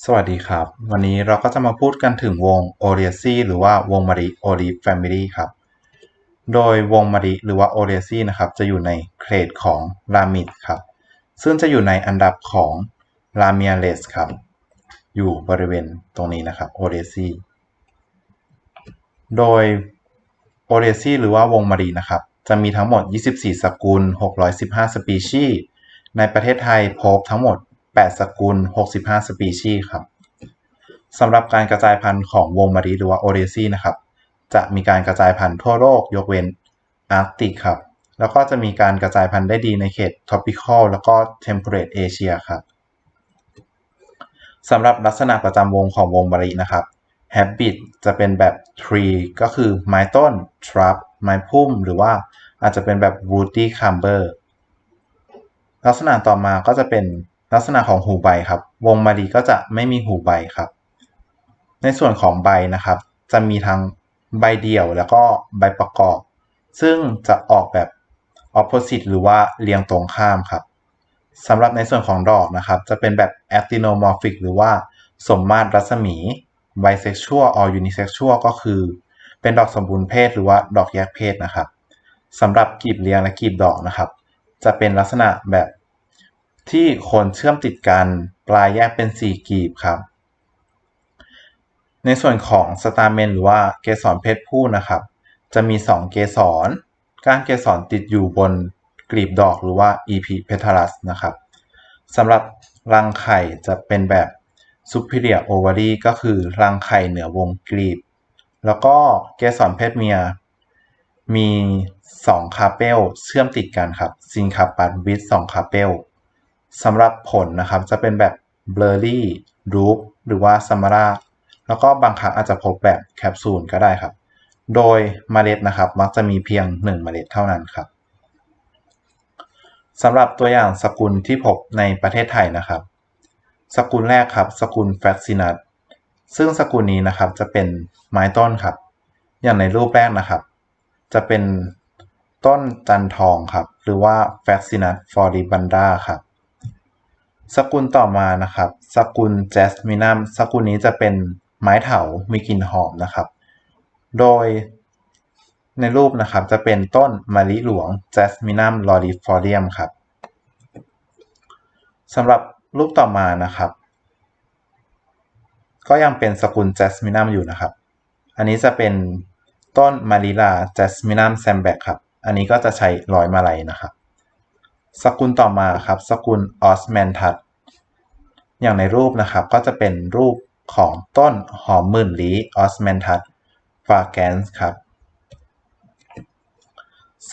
สวัสดีครับ วันนี้เราก็จะมาพูดกันถึงวง o r i a c e หรือว่าวงมาริ o l i v e Family ครับ โดยวงมาริหรือว่า o r i a c e นะครับ จะอยู่ในเครดของ r a m i d ครับ ซึ่งจะอยู่ในอันดับของ r a m i a l e s ครับ อยู่บริเวณตรงนี้นะครับ o r i a c e โดย o r i a c e หรือว่าวงมารินะครับ จะมีทั้งหมด 24 สกุล 615 สปีชีส์ในประเทศไทยพบทั้งหมด 8 สกุล 65 สปีชีส์ครับสำหรับการกระจายพันธุ์ของวงมารีหรือว่าโอเรซีนะครับ จะมีการกระจายพันธุ์ทั่วโลกยกเว้นอาร์กติกครับ แล้วก็จะมีการกระจายพันธุ์ได้ดีในเขต tropical แล้วก็ temperate Asia ครับสำหรับลักษณะประจำวงของวงมารีนะครับ habit จะเป็นแบบ tree ก็คือไม้ต้น shrub ไม้พุ่ม หรือว่าอาจจะเป็นแบบ woody climber ลักษณะต่อมาก็จะเป็น ลักษณะของหูใบครับ วงมารีก็จะไม่มีหูใบครับ ในส่วนของใบนะครับ จะมีทั้งใบเดี่ยวแล้วก็ใบประกอบ ซึ่งจะออกแบบ opposite หรือว่าเรียงตรงข้ามครับสำหรับในส่วนของดอกนะครับ จะเป็นแบบ actinomorphic หรือว่าสมมาตรรัศมี bisexual or unisexual ก็คือ เป็นดอกสมบูรณ์เพศหรือว่าดอกแยกเพศนะครับสำหรับกลีบเรียงและกลีบดอกนะครับ จะเป็นลักษณะแบบ ที่โคนเชื่อมติดกัน ปลายแยกเป็น 4 กีบครับ ในส่วนของสตาร์เมนหรือว่าเกสรเพศผู้นะครับ จะมี 2 เกสรก้านเกสรติดอยู่บนกลีบดอกหรือว่า EP petalus นะครับสำหรับรังไข่จะเป็นแบบ superior ovary ก็คือรังไข่เหนือวงกลีบ แล้วก็เกสรเพศเมีย มี 2 คาเปลเชื่อมติดกันครับซินคาปัสวิด2คาเปล สำหรับผลนะครับจะเป็นแบบ blurry loop หรือว่าซัมมาราแล้วก็บางครั้งอาจจะพบแบบแคปซูลก็ได้ครับ โดยเมล็ดนะครับมักจะมีเพียง 1 เมล็ดเท่านั้นครับสำหรับตัวอย่างสกุลที่พบในประเทศไทยนะครับ สกุลแรกครับ สกุลแฟกซินัสซึ่งสกุลนี้นะครับจะเป็นไม้ต้นครับ อย่างในรูปแรกนะครับ จะเป็นต้นจันทองครับ หรือว่าแฟกซินัสฟอริบันดาครับ สกุลต่อมานะครับ สกุลแจสมินัมสกุลนี้จะเป็นไม้เถา มีกลิ่นหอมนะครับ โดยในรูปนะครับจะเป็นต้นมะลิหลวงแจสมินัมลอริฟอเรียมครับสำหรับรูปต่อมานะครับ ก็ยังเป็นสกุลแจสมินัมอยู่นะครับ อันนี้จะเป็นต้นมาริลาแจสมินัมแซมแบกครับ อันนี้ก็จะใช้ร้อยมาลัยนะครับ สกุลต่อมาครับ สกุลออสแมนทัสอย่างในรูปนะครับก็จะเป็นรูปของต้นหอมหมื่นลี้ออสแมนทัสฟาแกนส์ครับ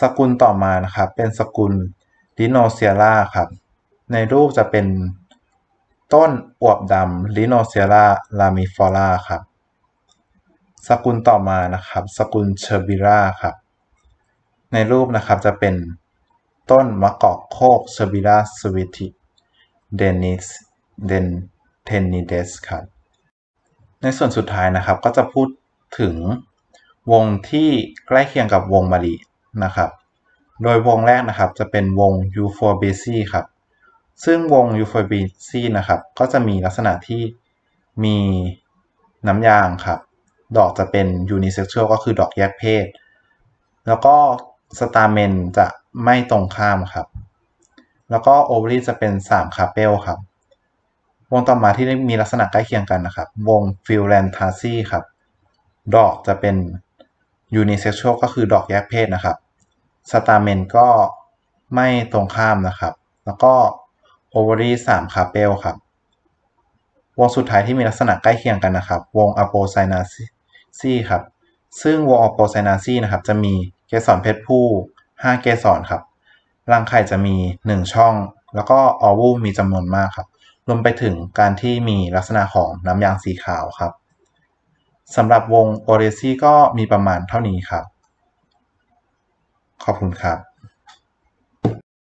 สกุลต่อมานะครับเป็นสกุลลิโนเซียร่าครับ ในรูปจะเป็นต้นอวบดำลิโนเซียร่าลามิฟอร่าครับ สกุลต่อมานะครับ สกุลเชอร์บิราครับ ในรูปนะครับจะเป็น ต้นมะกอกโคกเซอร์บิราสวิติเดนิสเดนเทนนิเดสครับในส่วนสุดท้ายนะครับก็จะพูดถึงวงที่ใกล้เคียงกับวงมารีนะครับ โดยวงแรกนะครับจะเป็นวงยูโฟเบซีครับ ซึ่งวงยูโฟเบซีนะครับก็จะมีลักษณะที่มีน้ำยางครับ ดอกจะเป็นยูนิเซ็กชวลก็คือดอกแยกเพศ แล้วก็สตาร์เมนจะ ไม่ตรงข้ามครับ แล้วก็โอเวอรี่จะเป็น3คาเปลครับ วงต่อมาที่มีลักษณะใกล้เคียงกันนะครับ วงฟิลแลนทาซีครับ ดอกจะเป็นยูนิเซ็กชวลก็คือดอกแยกเพศนะครับสตาเมนก็ไม่ตรงข้ามนะครับ แล้วก็โอเวอรี่3คาเปลครับ วงสุดท้ายที่มีลักษณะใกล้เคียงกันนะครับ วงอโปไซนาซีครับ ซึ่งวงอโปไซนาซีนะครับ จะมีเกสรเพศผู้ 5 เกสรครับ รังไข่จะมี 1 ช่อง แล้วก็ออวูมีจำนวนมากครับ รวมไปถึงการที่มีลักษณะของน้ำยางสีขาวครับสำหรับวงโอเรซี่ก็มีประมาณเท่านี้ครับ ขอบคุณครับ